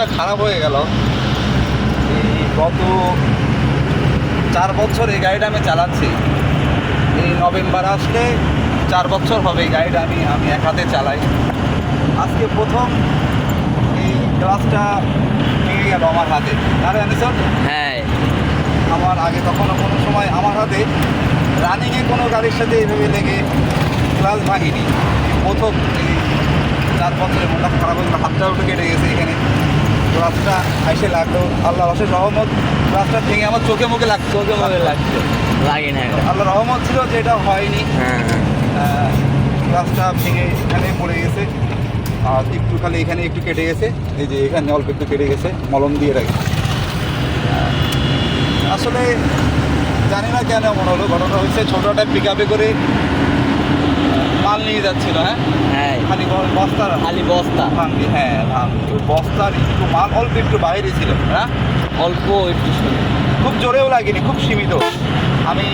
মনটা খারাপ হয়ে গেল। এই গত চার বছর এই গাড়িটা আমি চালাচ্ছি। এই নভেম্বর আসলে চার বছর হবে এই গাড়িটা আমি আমি এক হাতে চালাই। আজকে প্রথম এই ক্লাসটা ভেঙে গেল আমার হাতে। আরে আনিসন হ্যাঁ। আমার আগে কখনো কোনো সময় আমার হাতে রানিংয়ে কোনো গাড়ির সাথে এইভাবে লেগে ক্লাস ভাঙিনি। প্রথম এই চার বছরে মনটা খারাপ হয়ে গেলো, হাতটা উঠে কেটে গেছে এখানে। ক্লাসটা এসে লাগল। আল্লাহ রসের রহমত ক্লাসটা ভেঙে আমার চোখে মুখে লাগতো চোখে মুখে লাগছে লাগে না আল্লাহ রহমত ছিল যে এটা হয়নি। হ্যাঁ হ্যাঁ। ভেঙে এখানে পড়ে গেছে। আর একটু খালি এখানে একটু কেটে গেছে। এই যে এখানে অল্প একটু কেটে গেছে মলম দিয়ে রাখি। আসলে জানি না কেন এমন হলো। ঘটনা হচ্ছে ছোটোটা পিক আপে করে মাল নিয়ে যাচ্ছিল হ্যাঁ? হ্যাঁ। খালি ব- বস্তার খালি বস্তা। ভাঙবি হ্যাঁ ওই বস্তার একটু মাল অল্প একটু বাইরে ছিল হ্যাঁ? অল্প একটু খুব জোরেও লাগেনি খুব সীমিত। আমি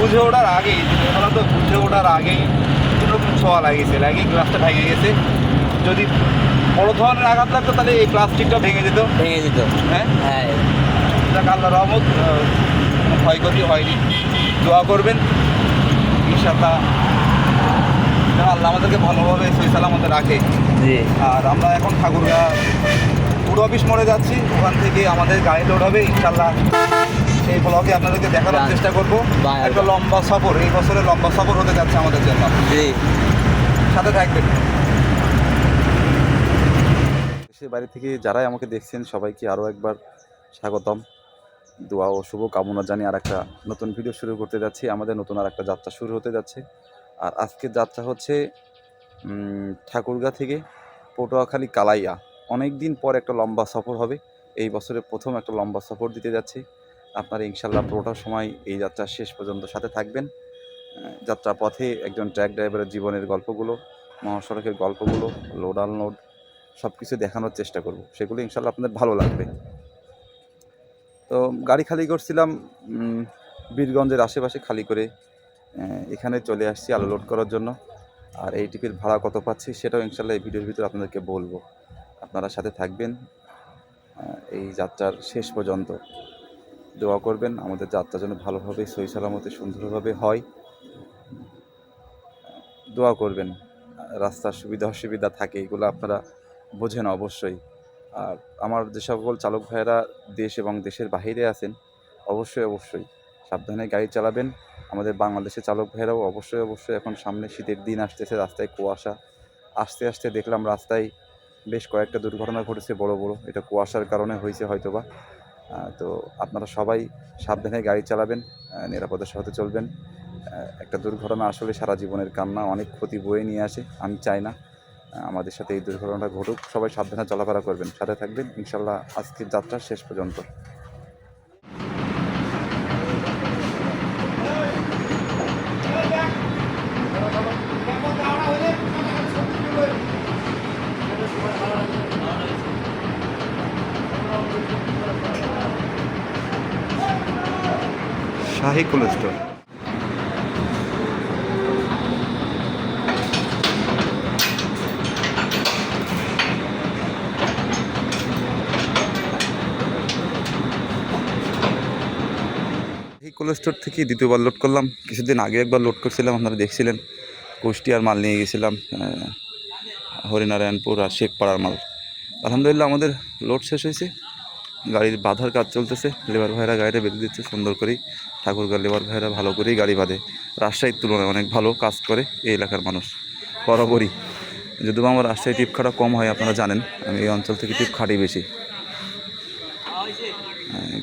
বুঝে ওঠার আগেই ওরা তো বুঝে ওঠার আগেই কোনোরকম ছোঁয়া লাগিয়েছে লাগিয়ে গ্লাসটা ভেঙে গেছে। যদি বড় ধরনের আঘাত লাগতো তাহলে এই প্লাস্টিকটা ভেঙে যেত ভেঙে দিত। হ্যাঁ? হ্যাঁ। যাক আল্লাহ রহমত ক্ষয়ক্ষতি হয়নি। দোয়া করবেন। ইনশাল্লাহ যেন আল্লাহ আমাদেরকে ভালোভাবে সই সালামতে রাখে। জি। আর আমরা এখন ঠাকুরগা পুরো অফিস মোড়ে যাচ্ছি। ওখান থেকে আমাদের গাড়ি লোড হবে। ইনশাল্লাহ সেই ব্লগে আপনাদেরকে দেখানোর চেষ্টা করব। একটা লম্বা সফর। এই বছরে লম্বা সফর হতে যাচ্ছে আমাদের জন্য। জি। সাথে থাকবেন। দেশের বাড়ি থেকে যারাই আমাকে দেখছেন সবাইকে আরও একবার স্বাগতম। দোয়া ও শুভ কামনা জানিয়ে আর একটা নতুন ভিডিও শুরু করতে যাচ্ছি। আমাদের নতুন আর একটা যাত্রা শুরু হতে যাচ্ছে। আর আজকের যাত্রা হচ্ছে ঠাকুরগা থেকে পটুয়াখালী কালাইয়া। অনেক দিন পর একটা লম্বা সফর হবে। এই বছরে প্রথম একটা লম্বা সফর দিতে যাচ্ছি। আপনারা ইনশাল্লাহ পুরোটা সময় এই যাত্রার শেষ পর্যন্ত সাথে থাকবেন। যাত্রা পথে একজন ট্র্যাক ড্রাইভারের জীবনের গল্পগুলো, মহাসড়কের গল্পগুলো, লোড আনলোড সব কিছু দেখানোর চেষ্টা করব। সেগুলো ইনশাল্লাহ আপনাদের ভালো লাগবে। তো গাড়ি খালি করছিলাম বীরগঞ্জের আশেপাশে খালি করে এখানে চলে আসছি আলো লোড করার জন্য। আর এই টিপির ভাড়া কত পাচ্ছি সেটাও ইনশাল্লাহ এই ভিডিওর ভিতরে আপনাদেরকে বলব। আপনারা সাথে থাকবেন এই যাত্রার শেষ পর্যন্ত। দোয়া করবেন, আমাদের যাত্রা যেন ভালোভাবে সই সালামতে, সুন্দরভাবে হয়। দোয়া করবেন, রাস্তার সুবিধা, অসুবিধা থাকে, এগুলো আপনারা বোঝেন অবশ্যই। আর আমার যে সকল চালক ভাইয়েরা দেশ এবং দেশের বাইরে আছেন, অবশ্যই অবশ্যই সাবধানে গাড়ি চালাবেন। আমাদের বাংলাদেশের চালক ভাইয়েরাও অবশ্যই অবশ্যই এখন সামনে শীতের দিন আসতেছে, রাস্তায় কুয়াশা। আস্তে আস্তে দেখলাম রাস্তায় বেশ কয়েকটা দুর্ঘটনা ঘটেছে বড় বড়। এটা কুয়াশার কারণে হয়েছে হয়তোবা। তো আপনারা সবাই সাবধানে গাড়ি চালাবেন নিরাপদের সাথে চলবেন। একটা দুর্ঘটনা আসলে সারা জীবনের কান্না, অনেক ক্ষতি বয়ে নিয়ে আসে, আমি চাই না। আমাদের সাথে এই দুর্ঘটনাটা ঘটুক। সবাই সাবধানে চলাফেরা করবেন। সাথে থাকবেন। ইনশাল্লাহ আজকের যাত্রা শেষ পর্যন্ত। শাহী কোল্ড স্টোর এই কোল্ড স্টোর থেকে দ্বিতীয়বার লোড করলাম। কিছুদিন আগে একবার লোড করছিলাম, আপনারা দেখছিলেন। কুষ্টিয়ার মাল নিয়ে গেছিলাম হরিনারায়ণপুর আর শেখপাড়ার মাল। আলহামদুলিল্লাহ আমাদের লোড শেষ হয়েছে। গাড়ির বাঁধার কাজ চলতেছে। লেবার ভাইরা গাড়িটা বেঁধে দিচ্ছে, সুন্দর করেই। ঠাকুরগাঁ লেবার ভাইরা ভালো করেই গাড়ি বাঁধে। রাজশাহীর তুলনায় অনেক ভালো কাজ করে এই এলাকার মানুষ। বরাবরই। যদিও আমার রাজশাহী টিপ খাটা কম হয়, আপনারা জানেন। আমি এই অঞ্চল থেকে টিপ খাটি বেশি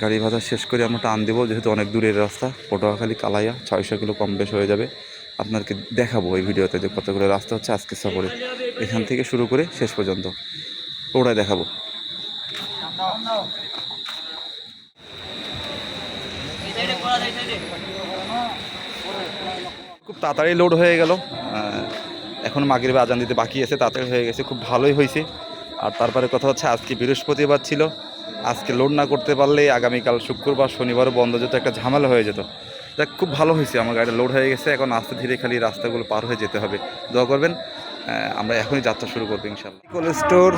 গাড়ি ভাড়া শেষ করে আমরা টান দেবো, যেহেতু অনেক দূরের রাস্তা। পটুয়াখালী, কালাইয়া, ছয়শো কিলো কম বেশ হয়ে যাবে। আপনাকে দেখাবো এই ভিডিওতে যে কতগুলো রাস্তা হচ্ছে আজকে সফরে। এখান থেকে শুরু করে শেষ পর্যন্ত। পুরোটাই দেখাবো। তাড়াতাড়ি লোড হয়ে গেল। এখন মাগরিবে আজান দিতে বাকি আছে তাড়াতাড়ি হয়ে গেছে খুব ভালোই হয়েছে। আর তারপরে কথা হচ্ছে আজকে বৃহস্পতিবার ছিল। আজকে লোড না করতে পারলে আগামীকাল শুক্রবার শনিবারও বন্ধ যেত একটা ঝামেলা হয়ে যেত। দেখ খুব ভালো হয়েছে আমার গাড়িটা লোড হয়ে গেছে। এখন আস্তে ধীরে খালি রাস্তাগুলো পার হয়ে যেতে হবে। দোয়া করবেন আমরা এখনই যাত্রা শুরু করব ইনশাল্লাহ কোল্ড স্টোর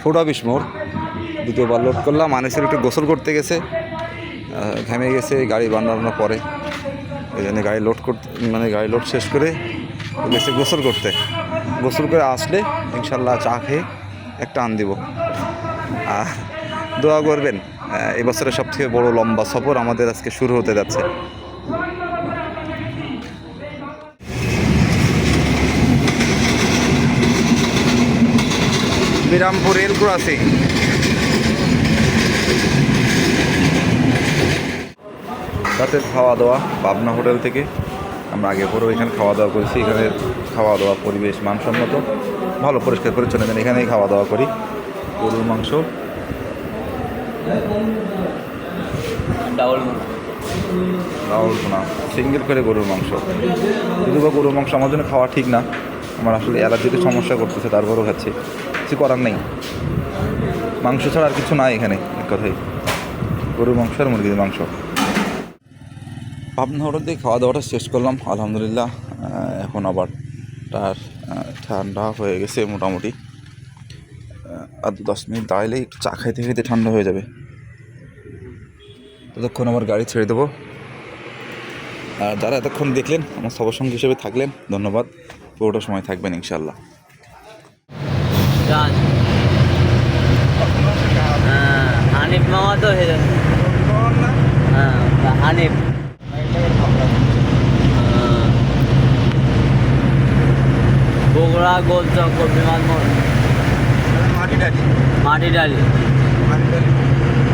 ফুড অফিস মোড় দ্বিতীয়বার লোড করলাম। আনিসের একটু গোসল করতে গেছে ঘেমে গেছে গাড়ি বান্নানোর পরে। এই জন্য গাড়ি লোড করতে মানে গাড়ি লোড শেষ করে গেছে গোসল করতে। গোসল করে আসলে ইনশাল্লাহ চা খেয়ে একটা আন দিব। আর দোয়া করবেন এবছরের সব থেকে বড় লম্বা সফর আমাদের আজকে শুরু হতে যাচ্ছে। বিরামপুর রেল ক্রসিং রাতের খাওয়া দাওয়া পাবনা হোটেল থেকে। আমরা আগে পরেও এখানে খাওয়া দাওয়া করেছি। এখানে খাওয়া দাওয়া পরিবেশ মানসম্মত। ভালো পরিষ্কার পরিচ্ছন্ন। এখানে এখানেই খাওয়া দাওয়া করি। গরুর মাংস। ডাবল রাউল না সিঙ্গেল করে গরুর মাংস। যদিও বা গরুর মাংস আমার জন্য খাওয়া ঠিক না। আমার আসলে অ্যালার্জিতে সমস্যা করতেছে তারপরও খাচ্ছি। কিছু করার নেই। মাংস ছাড়া আর কিছু নাই এখানে এক কথাই গরুর মাংস আর মুরগির মাংস। পাবনা হোটেল দিয়ে খাওয়া দাওয়াটা শেষ করলাম আলহামদুলিল্লাহ। এখন আবার তার ঠান্ডা হয়ে গেছে মোটামুটি। আর দু দশ মিনিট দাঁড়াইলেই একটু চা খাইতে খাইতে ঠান্ডা হয়ে যাবে। ততক্ষণ আমার গাড়ি ছেড়ে দেবো। আর যারা এতক্ষণ দেখলেন আমার সবার সঙ্গে হিসেবে থাকলেন ধন্যবাদ। পুরোটা সময় থাকবেন ইনশাল্লাহ হ্যাঁ হানিফ মামা তো হ্যাঁ হানিফ হ্যাঁ। বগুড়া গোল চক্কর বিমানবন্দর মোড় মাটি ডালি। মাটি ডালি। মাটি ডালি।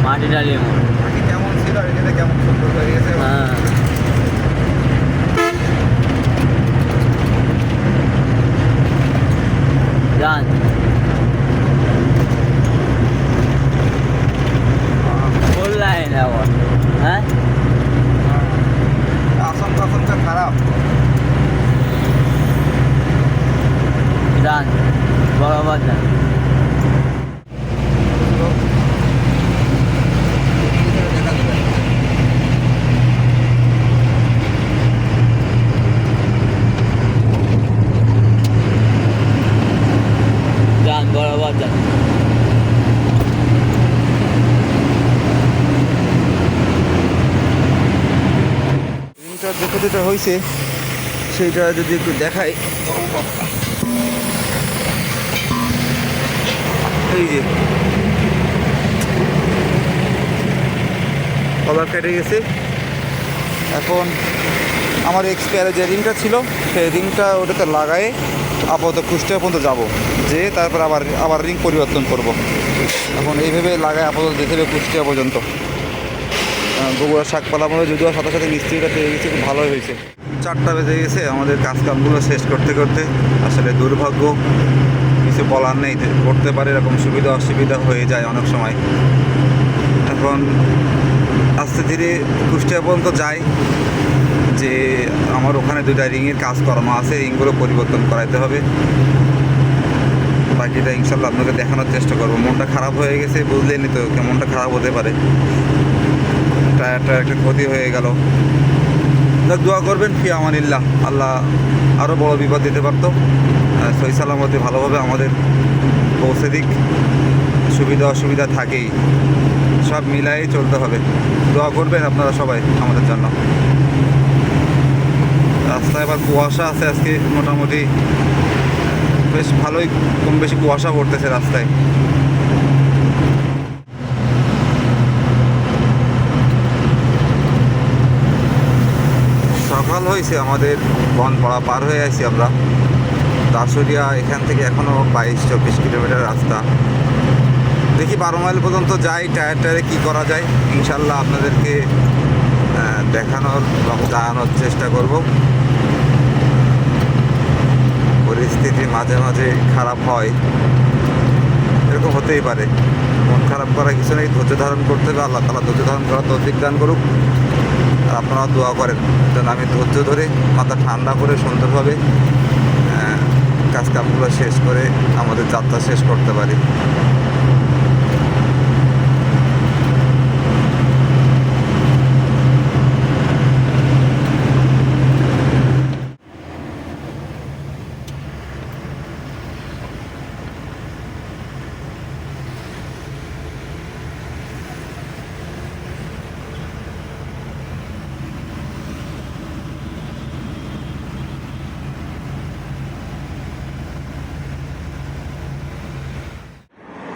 মাটি ডালি মোড় মাটি কেমন ছিল আর এখানে কেমন সুন্দর হয়ে গেছে? হ্যাঁ। যান ফুল লাইন আবার হ্যাঁ আসাম আসামটা খারাপ যান বরাবর যান যান বরাবর যান রিংটা দেখে যেটা হয়েছে সেইটা যদি একটু দেখাই। এই যে। কলার কেটে গেছে। এখন আমার এক্সপায়ারে যে রিংটা ছিল, সেই রিংটা ওটাতে লাগায়ে আপাতত কুষ্টিয়া পর্যন্ত যাব। যে তারপর আবার আবার রিং পরিবর্তন করব। এখন এইভাবে লাগায় আপাতত যেতে হবে কুষ্টিয়া পর্যন্ত। বগুড়া শাকপালা মধ্যে যদিও সাথে সাথে মিস্ত্রিটা পেয়ে গেছে, খুব ভালোই হয়েছে। চারটা বেজে গেছে, আমাদের কাজ কামগুলো শেষ করতে করতে আসলে দুর্ভাগ্য, কিছু বলার নেই করতে পারে এরকম সুবিধা অসুবিধা হয়ে যায় অনেক সময়। এখন আস্তে ধীরে কুষ্টিয়া পর্যন্ত যাই, যে আমার ওখানে দুইটা রিংয়ের কাজ করানো আছে, রিংগুলো পরিবর্তন করাইতে হবে। বাকিটা ইনশাল্লাহ আপনাকে দেখানোর চেষ্টা করব। মনটা খারাপ হয়ে গেছে বুঝলেনি তো কেমনটা খারাপ হতে পারে। টায়ারটা একটা ক্ষতি হয়ে গেল। যাক দোয়া করবেন ফি আমানিল্লাহ। আল্লাহ আরও বড় বিপদ দিতে পারতো। সহি সালামতে ভালোভাবে আমাদের পৌঁছে দিক। সুবিধা অসুবিধা থাকেই। সব মিলাই চলতে হবে। দোয়া করবেন আপনারা সবাই আমাদের জন্য। রাস্তায় আবার কুয়াশা আছে আজকে মোটামুটি। বেশ ভালোই কম বেশি কুয়াশা পড়তেছে রাস্তায়। সকাল হয়েছে, আমাদের বনপাড়া পার হয়ে আছি আমরা। দাসুরিয়া এখান থেকে এখনও বাইশ, চব্বিশ কিলোমিটার রাস্তা। দেখি বারো মাইল পর্যন্ত যাই টায়ার টায়ারে কী করা যায়। ইনশাল্লাহ আপনাদেরকে দেখানোর জানানোর চেষ্টা করব। পরিস্থিতি মাঝে মাঝে খারাপ হয়। এরকম হতেই পারে। মন খারাপ করা কিছু নেই। ধৈর্য ধারণ করতে হবে। আল্লাহ তালা ধৈর্য ধারণ করার তৌফিক দান করুক। আপনারা দোয়া করেন যেন আমি ধৈর্য ধরে মাথা ঠান্ডা করে সুন্দরভাবে কাজকামগুলো কাজ কামগুলো শেষ করে আমাদের যাত্রা শেষ করতে পারি।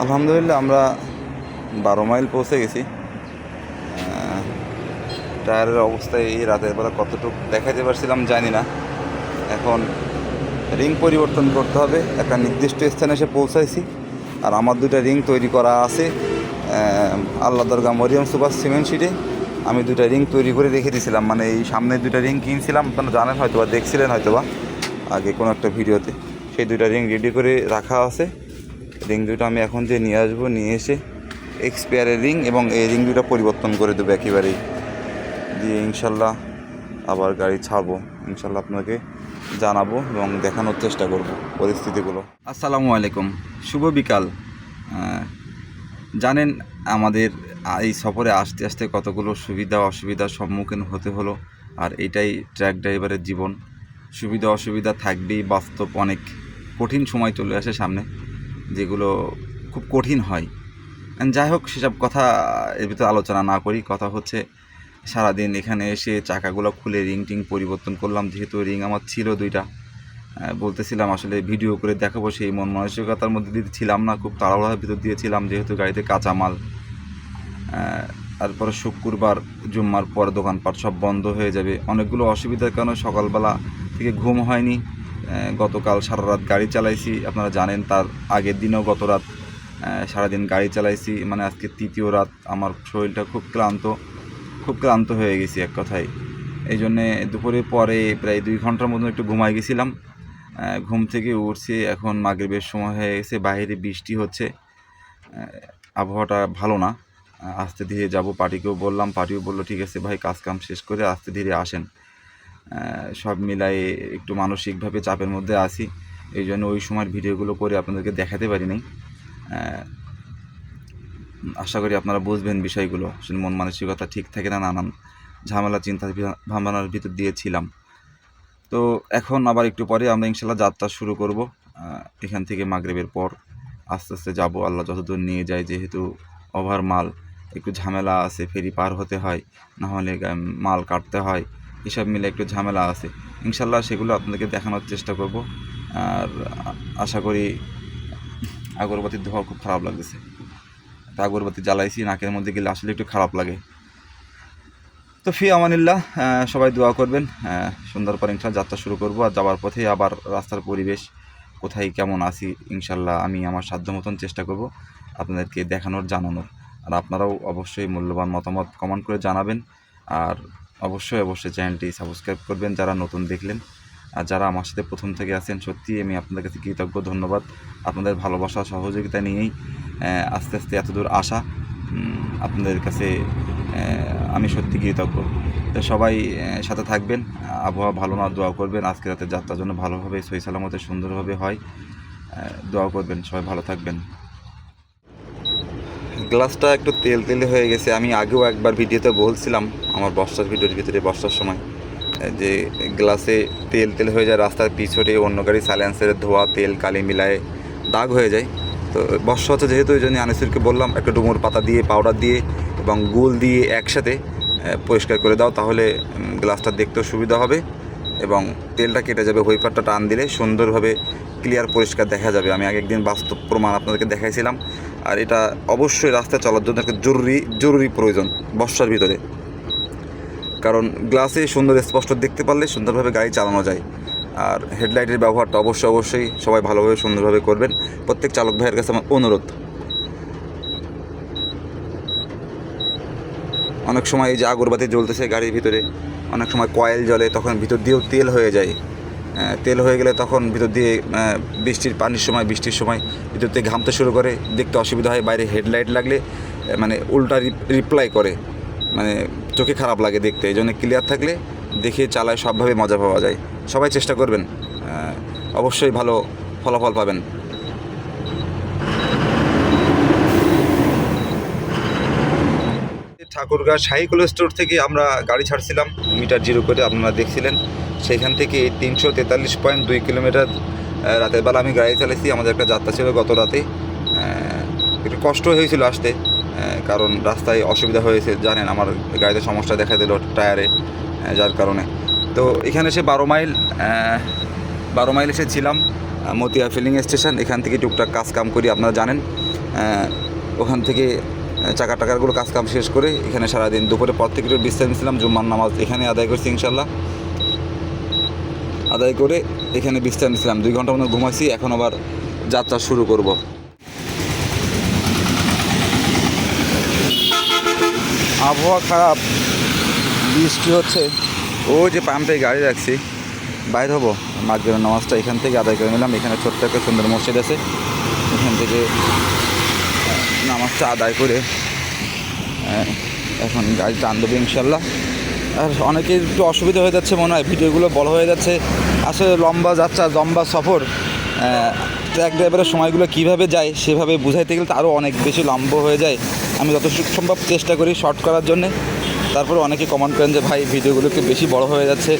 আলহামদুলিল্লাহ, আমরা বারো মাইল পৌঁছে গেছি। টায়ারের অবস্থা এই রাতের বেলা কতটুকু দেখাতে পারছিলাম জানি না। এখন রিং পরিবর্তন করতে হবে, একটা নির্দিষ্ট স্থানে এসে পৌঁছাইছি। আর আমার দুইটা রিং তৈরি করা আছে আল্লাহ দরগা মরিয়ম সুপার সিমেন্ট শিটে। আমি দুটা রিং তৈরি করে রেখে দিয়েছিলাম মানে এই সামনে দুইটা রিং কিনছিলাম, আপনারা জানেন হয়তো বা দেখছিলেন হয়তো বা আগে কোনো একটা ভিডিওতে। সেই দুইটা রিং রেডি করে রাখা আছে। রিং দুটো আমি এখন যে নিয়ে আসব, নিয়ে এসে এক্সপায়ারের রিং এবং এই রিং দুটো পরিবর্তন করে দেবো একেবারেই দিয়ে ইনশাল্লাহ আবার গাড়ি ছাড়বো, ইনশাল্লাহ আপনাকে জানাব এবং দেখানোর চেষ্টা করব পরিস্থিতিগুলো। আসসালামু আলাইকুম, শুভ বিকাল। জানেন আমাদের এই সফরে আসতে আসতে কতগুলো সুবিধা অসুবিধার সম্মুখীন হতে হলো আর এটাই ট্র্যাক ড্রাইভারের জীবন। সুবিধা অসুবিধা থাকবেই, বাস্তব অনেক কঠিন সময় চলে আসে সামনে। যেগুলো খুব কঠিন হয়। যাই হোক, সেসব কথা এর ভিতরে আলোচনা না করি। কথা হচ্ছে, সারাদিন এখানে এসে চাকাগুলো খুলে রিং টিং পরিবর্তন করলাম। যেহেতু রিং আমার ছিল দুইটা বলতেছিলাম আসলে ভিডিও করে দেখাবো, সেই মন মানসিকতার মধ্যে দিয়ে ছিলাম না। খুব তাড়াহুড়ার ভিতর দিয়েছিলাম যেহেতু গাড়িতে কাঁচামাল তারপরে শুক্রবার, জুম্মার পর দোকানপাট সব বন্ধ হয়ে যাবে। অনেকগুলো অসুবিধার কারণে সকালবেলা থেকে ঘুম হয়নি। গতকাল সারা রাত গাড়ি চালাইছি। আপনারা জানেন তার আগের দিনও গত রাত সারাদিন গাড়ি চালাইছি। মানে আজকে তৃতীয় রাত আমার শরীরটা খুব ক্লান্ত খুব ক্লান্ত হয়ে গেছি এক কথায়। এই জন্যে দুপুরের পরে প্রায় দুই ঘণ্টার মতন একটু ঘুমাই গেছিলাম। ঘুম থেকে উঠছি, এখন মাগরিবের সময় হয়ে গেছে বাইরে বৃষ্টি হচ্ছে। আবহাওয়াটা ভালো না। আস্তে ধীরে যাব, পার্টিকেও বললাম, পার্টিও বলল, ঠিক আছে ভাই, কাজ কাম শেষ করে আস্তে ধীরে আসেন। সব মিলাই একটু মানসিকভাবে চাপের মধ্যে আছি। এই জন্য ওই সময়ের ভিডিওগুলো করে আপনাদেরকে দেখাতে পারি নাই আশা করি আপনারা বুঝবেন বিষয়গুলো, আসলে মন মানসিকতা ঠিক থাকে না, নানান ঝামেলা, চিন্তা ভাবনার ভিতর দিয়েছিলাম তো এখন আবার একটু পরে আমরা ইনশাল্লাহ যাত্রা শুরু করব। এখান থেকে মাগরেবের পর আস্তে আস্তে যাব। আল্লাহ যতদূর নিয়ে যায়, যেহেতু ওভার মাল, একটু ঝামেলা আছে, ফেরি পার হতে হয়, না হলে মাল কাটতে হয়। এসব মিলে একটু ঝামেলা আছে। ইনশাল্লাহ সেগুলো আপনাদেরকে দেখানোর চেষ্টা করব। আর আশা করি আগরবাতির ধোয়া খুব খারাপ লাগতেছে। তা আগরবাতি জ্বালাইছি, নাকের মধ্যে গেলে আসলে একটু খারাপ লাগে। তো ফি আমানিল্লাহ সবাই দোয়া করবেন। সন্ধ্যার পর ইনশাল্লাহ যাত্রা শুরু করব। আর যাওয়ার পথে আবার রাস্তার পরিবেশ, কোথায় কেমন আছি, ইনশাল্লাহ আমি আমার সাধ্য মতন চেষ্টা করব আপনাদেরকে দেখানোর, জানানোর। আর আপনারাও অবশ্যই মূল্যবান মতামত কমেন্ট করে জানাবেন। আর অবশ্যই অবশ্যই চ্যানেলটি সাবস্ক্রাইব করবেন যারা নতুন দেখলেন। আর যারা আমার সাথে প্রথম থেকে আছেন, সত্যি আমি আপনাদের কাছে কৃতজ্ঞ, ধন্যবাদ। আপনাদের ভালোবাসা, সহযোগিতা নিয়েই আস্তে আস্তে এত দূর আসা আপনাদের কাছে আমি সত্যি কৃতজ্ঞ। তো সবাই সাথে থাকবেন, আবহাওয়া ভালো না, দোয়া করবেন। আজকে রাতের যাত্রার জন্য ভালোভাবে সই সালামতে সুন্দরভাবে হয় দোয়া করবেন। সবাই ভালো থাকবেন। গ্লাসটা একটু তেল তেলে হয়ে গেছে। আমি আগেও একবার ভিডিওতে বলছিলাম আমার বর্ষার ভিডিওর ভিতরে বর্ষার সময়, যে গ্লাসে তেল তেল হয়ে যায়, রাস্তার পিছনে অন্য গাড়ি সাইলেন্সের ধোয়া, তেল, কালি মিলায় দাগ হয়ে যায়। তো বর্ষা হচ্ছে যেহেতু ওই জন্য আনিসুরকে বললাম, একটা ডুমুর পাতা দিয়ে, পাউডার দিয়ে এবং গুল দিয়ে একসাথে পরিষ্কার করে দাও, তাহলে গ্লাসটা দেখতেও সুবিধা হবে এবং তেলটা কেটে যাবে হোইপারটা টান দিলে সুন্দরভাবে ক্লিয়ার পরিষ্কার দেখা যাবে। আমি আগে একদিন বাস্তব প্রমাণ আপনাদেরকে দেখাইছিলাম। আর এটা অবশ্যই রাস্তায় চলার জন্য একটা জরুরি জরুরি প্রয়োজন বর্ষার ভিতরে। কারণ গ্লাসে সুন্দর স্পষ্ট দেখতে পারলে সুন্দরভাবে গাড়ি চালানো যায়। আর হেডলাইটের ব্যবহারটা অবশ্যই অবশ্যই সবাই ভালোভাবে সুন্দরভাবে করবেন। প্রত্যেক চালক ভাইয়ের কাছে আমার অনুরোধ। অনেক সময় এই যে আগরবাতি জ্বলতেছে গাড়ির ভিতরে, অনেক সময় কয়েল জ্বলে, তখন ভিতর দিয়েও তেল হয়ে যায়। তেল হয়ে গেলে তখন ভিতর দিয়ে বৃষ্টির পানির সময়, বৃষ্টির সময় ভিতর দিয়ে ঘামতে শুরু করে, দেখতে অসুবিধা হয়, বাইরে হেডলাইট লাগলে মানে উল্টা রিপ্লাই করে। মানে চোখে খারাপ লাগে দেখতে, এই জন্য ক্লিয়ার থাকলে দেখে, চালায় সবভাবে মজা পাওয়া যায়। সবাই চেষ্টা করবেন অবশ্যই ভালো ফলাফল পাবেন। ঠাকুরগাঁ সাইকেল স্টোর থেকে আমরা গাড়ি ছাড়ছিলাম, মিটার জিরো করে আপনারা দেখছিলেন। সেখান থেকে তিনশো তেতাল্লিশ পয়েন্ট দুই কিলোমিটার রাতের বেলা আমি গাড়ি চালাইছি, আমাদের একটা যাত্রা ছিল গত রাতে। একটু কষ্ট হয়েছিল আসতে কারণ রাস্তায় অসুবিধা হয়েছে, জানেন আমার গাড়িতে সমস্যা দেখা দিল টায়ারে যার কারণে। তো এখানে এসে বারো মাইল বারো মাইল এসেছিলাম মতিয়া ফিলিং স্টেশন, এখান থেকে টুকটাক কাজ কাম করি, আপনারা জানেন। ওখান থেকে চাকা টাকারগুলো কাজ কাম শেষ করে এখানে সারাদিন দুপুরে পর থেকে একটু বিশ্রাম নিয়েছিলাম, জুম্মার নামাজ এখানে আদায় করছি ইনশাল্লাহ আদায় করে এখানে বিশ্রাম নিয়েছিলাম, দুই ঘণ্টা মতো ঘুমাইছি, এখন আবার যাত্রা শুরু করব। আবহাওয়া খারাপ, বৃষ্টি হচ্ছে। ও যে পাম্পে গাড়ি রাখছি, বাইর হব। মাগরিবের নামাজটা এখান থেকে আদায় করে নিলাম, এখানে ছোট্ট একটা সুন্দর মসজিদ আছে, এখান থেকে নামাজটা আদায় করে। আহ, এখন গাড়ি টান দেবো ইনশাল্লাহ। আর অনেকের একটু অসুবিধা হয়ে যাচ্ছে মনে হয় ভিডিওগুলো বড় হয়ে যাচ্ছে। আসলে লম্বা যাত্রা লম্বা সফর ট্র্যাক ড্রাইভারের সময়গুলো কীভাবে যায় সেভাবে বুঝাইতে গেলে তো আরও অনেক বেশি লম্ব হয়ে যায়। আমি যতটুকু সম্ভব চেষ্টা করি শর্ট করার জন্যে। তারপরে অনেকে কমেন্ট করেন যে ভাই ভিডিওগুলো একটু বেশি বড় হয়ে যাচ্ছে।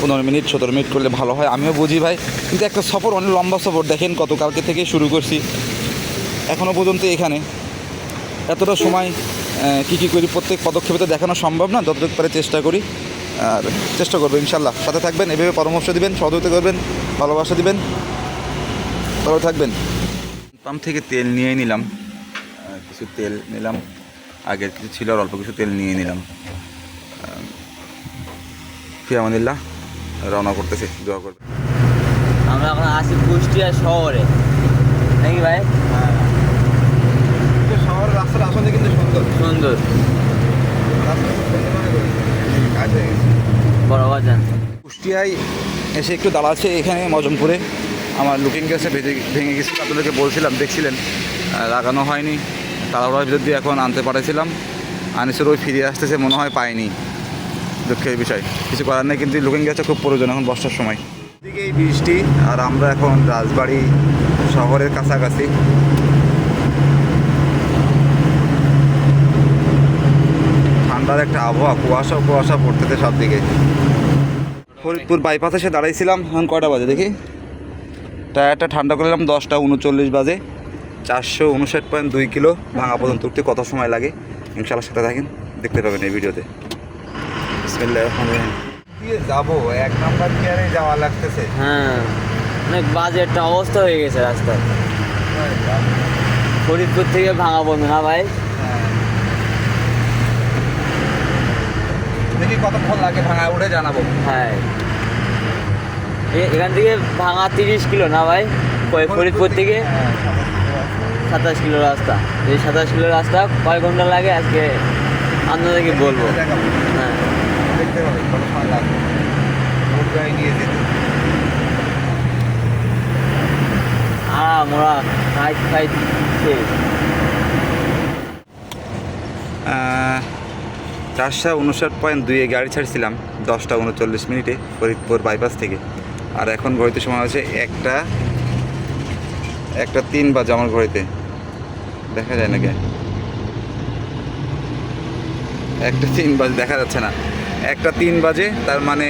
পনেরো মিনিট সতেরো মিনিট করলে ভালো হয়। আমিও বুঝি ভাই কিন্তু একটা সফর অনেক লম্বা সফর। দেখেন কত কালকে থেকে শুরু করছি। এখনও পর্যন্ত এখানে। এতটা সময় কী কী করি প্রত্যেক পদক্ষেপে তো দেখানো সম্ভব না যতটুকু পারে চেষ্টা করি। আর চেষ্টা করব ইনশাল্লাহ। সাথে থাকবেন এভাবে পরামর্শ দিবেন সহযোগিতা করবেন ভালোবাসা দিবেন। ভালো থাকবেন। পাম্প থেকে তেল নিয়ে নিলাম। কিছু তেল নিলাম। আগের কিছু ছিল আর অল্প কিছু তেল নিয়ে নিলাম। ফিয়ামানিল্লাহ রওনা করতেছে দোয়া করবে আমরা এখন আছি কুষ্টিয়া শহরে। নাকি ভাই? শহরের রাস্তাটা আসলে কিন্তু সুন্দর। সুন্দর। বড় বাজার কুষ্টিয়ায় এসে একটু দাঁড়াচ্ছে এখানে মজমপুরে। আমার লুকিং গ্যাসে ভেজে ভেঙে গেছিল আপনাদেরকে বলছিলাম দেখছিলেন। লাগানো হয়নি। তাড়াহুড়ার ভিতর দিয়ে এখন আনতে পাঠাইছিলাম আনিসের ওই ফিরে আসতেছে মনে হয় পায়নি। দুঃখের বিষয়। কিছু করার নেই কিন্তু লুকিং গ্যাসটা খুব প্রয়োজন এখন বর্ষার সময়। দিকে এই বৃষ্টি। আর আমরা এখন রাজবাড়ি শহরের কাছাকাছি। ঠান্ডার একটা আবহাওয়া কুয়াশা কুয়াশা পড়তেছে সব দিকে ফরিদপুর বাইপাসে এসে দাঁড়াইছিলাম এখন কয়টা বাজে দেখি? টায়ারটা ঠান্ডা করলাম দশটা উনচল্লিশ বাজে। চারশো উনষাট পয়েন্ট দুই কিলো ভাঙা পর্যন্ত উঠতে কত সময় লাগে? ইনশাল্লাহ সাথে থাকেন দেখতে পাবেন এই ভিডিওতে। দিয়ে যাব এক নাম্বার চেয়ারে যাওয়া লাগতেছে। হ্যাঁ অনেক বাজে একটা অবস্থা হয়ে গেছে রাস্তায়। ফরিদপুর থেকে ভাঙা বন্ধ না ভাই? দেখি কতক্ষণ লাগে ভাঙা উঠে জানাব। হ্যাঁ। এখান থেকে ভাঙা তিরিশ কিলো না ভাই? ফরিদপুর থেকে। হ্যাঁ, সাতাশ কিলো রাস্তা। এই সাতাশ কিলো রাস্তা কয় ঘণ্টা লাগে? আজকে আপনাদেরকে বলব। হ্যাঁ। দেখতে হবে কত সময় লাগবে। নিয়ে যেতে। আরাম ওরা খাই খাই শেষ। চারশো উনষাট পয়েন্ট দুইয়ে গাড়ি ছাড়ছিলাম দশটা উনচল্লিশ মিনিটে ফরিদপুর বাইপাস থেকে। আর এখন ঘড়িতে সময় হচ্ছে একটা একটা তিন বাজে আমার ঘড়িতে। দেখা যায় না কে একটা তিন বাজে, দেখা যাচ্ছে না। একটা তিন বাজে, তার মানে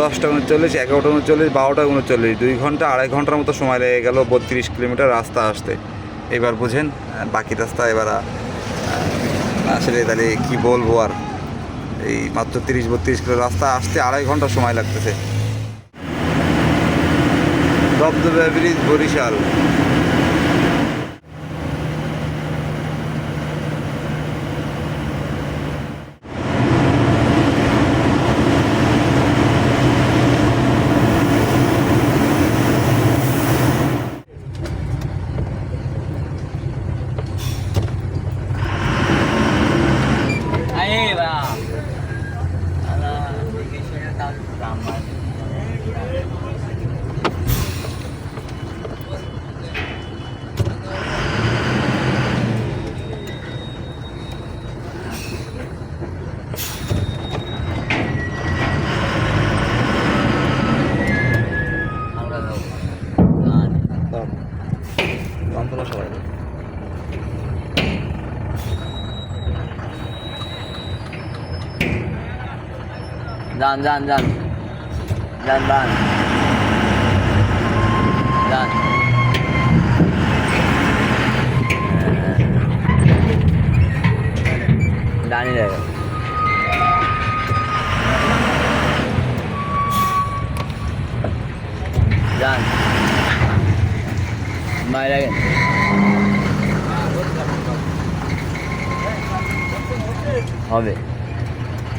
দশটা উনচল্লিশ, এগারোটা উনচল্লিশ, বারোটা উনচল্লিশ, দুই ঘণ্টা, আড়াই ঘণ্টার মতো সময় লেগে গেল বত্রিশ কিলোমিটার রাস্তা আসতে। এবার বুঝেন, বাকি রাস্তা এবার আসলে তাহলে কি বলব আর? এই মাত্র তিরিশ বত্রিশ কিলো রাস্তা, আসতে আড়াই ঘণ্টা সময় লাগতেছে। দবদবে bridge Barishal. dàn dàn dàn. Dàn bàn. Dàn. Dàn như này dàn. Mày đây. Abi.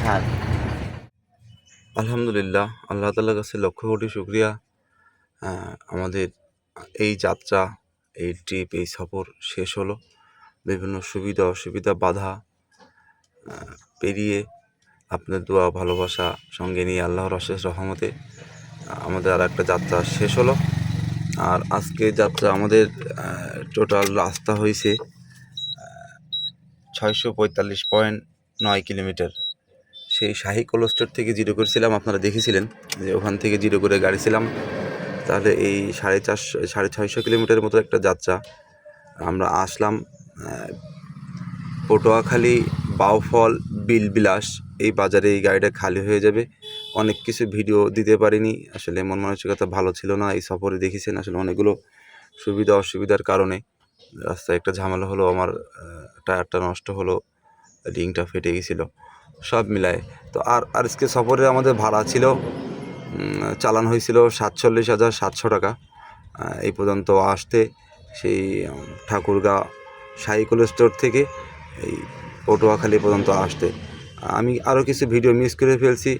Abi. আলহামদুলিল্লাহ, আল্লাহ তালার কাছে লক্ষ কোটি শুক্রিয়া। আমাদের এই যাত্রা, এই ট্রিপ এই সফর শেষ হলো। বিভিন্ন সুবিধা, অসুবিধা, বাধা পেরিয়ে আপনার দোয়া, ভালোবাসা সঙ্গে নিয়ে আল্লাহর অশেষ রহমতে আমাদের আর একটা যাত্রা শেষ হলো। আর আজকে যাত্রা আমাদের টোটাল রাস্তা হয়েছে ছয়শো পঁয়তাল্লিশ পয়েন্ট নয় কিলোমিটার। সেই শাহী কোলেস্টোর থেকে জিরো করেছিলাম, আপনারা দেখেছিলেন যে ওখান থেকে জিরো করে গাড়ি ছিলাম তাহলে এই সাড়ে চারশো সাড়ে ছয়শো কিলোমিটারের মতো একটা যাত্রা। আমরা আসলাম পটুয়াখালী, বাউফল, বিলবিলাস, এই বাজারে এই গাড়িটা খালি হয়ে যাবে। অনেক কিছু ভিডিও দিতে পারিনি, আসলে মন মানসিকতা ভালো ছিল না, এই সফরে দেখেছেন আসলে অনেকগুলো সুবিধা অসুবিধার কারণে। রাস্তায় একটা ঝামেলা হলো, আমার টায়ারটা নষ্ট হলো, রিংটা ফেটে গেছিল। সব মিলায়। তো আর আর আজকে সফরে আমাদের ভাড়া ছিল চালান হয়েছিল সাতচল্লিশ হাজার সাতশো টাকা। এই পর্যন্ত আসতে সেই ঠাকুরগা সাইকেল স্টোর থেকে এই পটুয়াখালী পর্যন্ত আসতে। আমি আরও কিছু ভিডিও মিস করে ফেলছি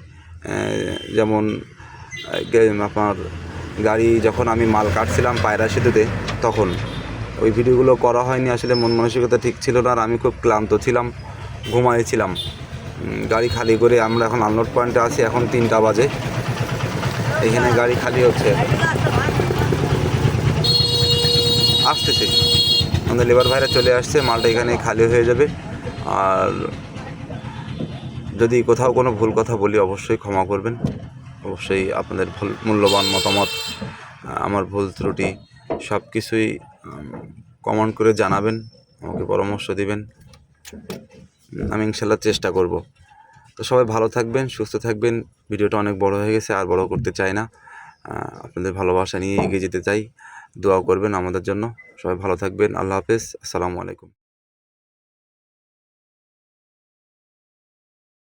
যেমন আপনার গাড়ি যখন আমি মাল কাটছিলাম পায়রা সেতুতে তখন। ওই ভিডিওগুলো করা হয়নি, আসলে মন মানসিকতা ঠিক ছিল না আর আমি খুব ক্লান্ত ছিলাম ঘুমাইছিলাম গাড়ি খালি করে আমরা এখন আনলোড পয়েন্টে আছি, এখন তিনটা বাজে। এখানে গাড়ি খালি হচ্ছে। আসতেছে। আমাদের লেবার ভাইরা চলে আসছে, মালটা এখানে খালি হয়ে যাবে। আর যদি কোথাও কোনো ভুল কথা বলি, অবশ্যই ক্ষমা করবেন। অবশ্যই আপনাদের ভুল, মূল্যবান মতামত আমার ভুল ত্রুটি সব কিছুই কমেন্ট করে জানাবেন, আমাকে পরামর্শ দিবেন। আমি ইনশাল্লাহ চেষ্টা করব। তো সবাই ভালো থাকবেন, সুস্থ থাকবেন। ভিডিওটা অনেক বড় হয়ে গেছে, আর বড় করতে চাই না। আপনাদের ভালোবাসা নিয়ে এগিয়ে যেতে চাই। দোয়া করবেন আমাদের জন্য। সবাই ভালো থাকবেন। আল্লাহ হাফেজ। আসসালামু আলাইকুম।